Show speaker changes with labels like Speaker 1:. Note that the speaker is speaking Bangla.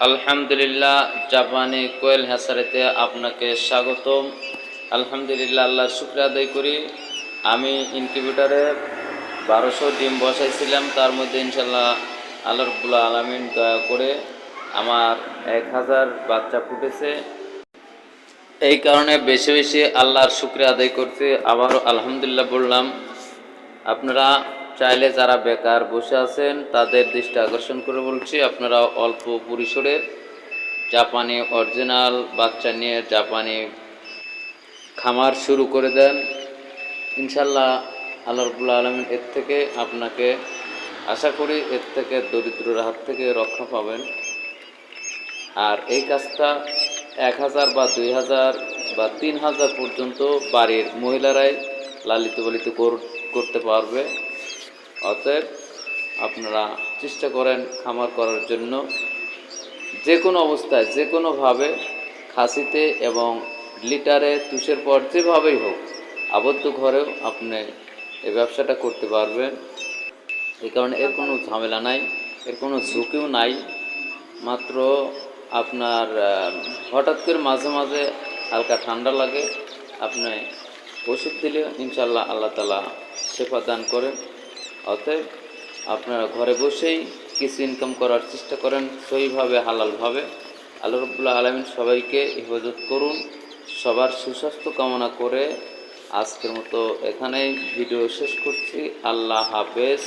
Speaker 1: আলহামদুলিল্লাহ, জাপানি কোয়েল হ্যাসারিতে আপনাকে স্বাগতম। আলহামদুলিল্লাহ, আল্লাহ শুক্র আদায় করি। আমি ইনকিউবেটারে বারোশো ডিম বসাইছিলাম, তার মধ্যে ইনশাল্লাহ আল্লাহ রবুল্লা আলমিন দয়া করে আমার এক হাজার বাচ্চা ফুটেছে। এই কারণে বেশি বেশি আল্লাহর শুক্রিয়া আদায় করতে আবারও আলহামদুলিল্লাহ বললাম, আপনারা চাইলে যারা বেকার বসে আছেন, তাদের দৃষ্টি আকর্ষণ করে বলছি, আপনারা অল্প পরিসরের জাপানি অরিজিনাল বাচ্চা নিয়ে জাপানি খামার শুরু করে দেন। ইনশাল্লাহ আল্লাহ রবুল্লা আলমিন এর থেকে আপনাকে আশা করি এর থেকে দরিদ্রর হাত থেকে রক্ষা পাবেন। আর এই কাজটা এক হাজার বা দুই হাজার বা তিন হাজার পর্যন্ত বাড়ির মহিলারাই লালিত পালিত কর- করতে পারবে। অতএব আপনারা চেষ্টা করেন খামার করার জন্য। যে কোনো অবস্থায় যে কোনোভাবে খাসিতে এবং লিটারে তুষের পর যেভাবেই হোক আবদ্ধ ঘরেও আপনি এই ব্যবসাটা করতে পারবেন। এই কারণে এর কোনো ঝামেলা নাই, এর কোনো ঝুঁকিও নাই। মাত্র আপনার হঠাৎ করে মাঝে মাঝে হালকা ঠান্ডা লাগে, আপনি ওষুধ দিলে ইনশাল্লাহ আল্লাহ তালা সেবা দান করেন। অতএব আপনারা ঘরে বসেই কিছু ইনকাম করার চেষ্টা করেন সহিভাবে, হালালভাবে। আল্লাহ রবুল্লাহ আলমিন সবাইকে হেফাজত করুন, সবার সুস্বাস্থ্য কামনা করে আজকের মতো এখানেই। ভিডিও শেষ করছি। আল্লাহ হাফেজ।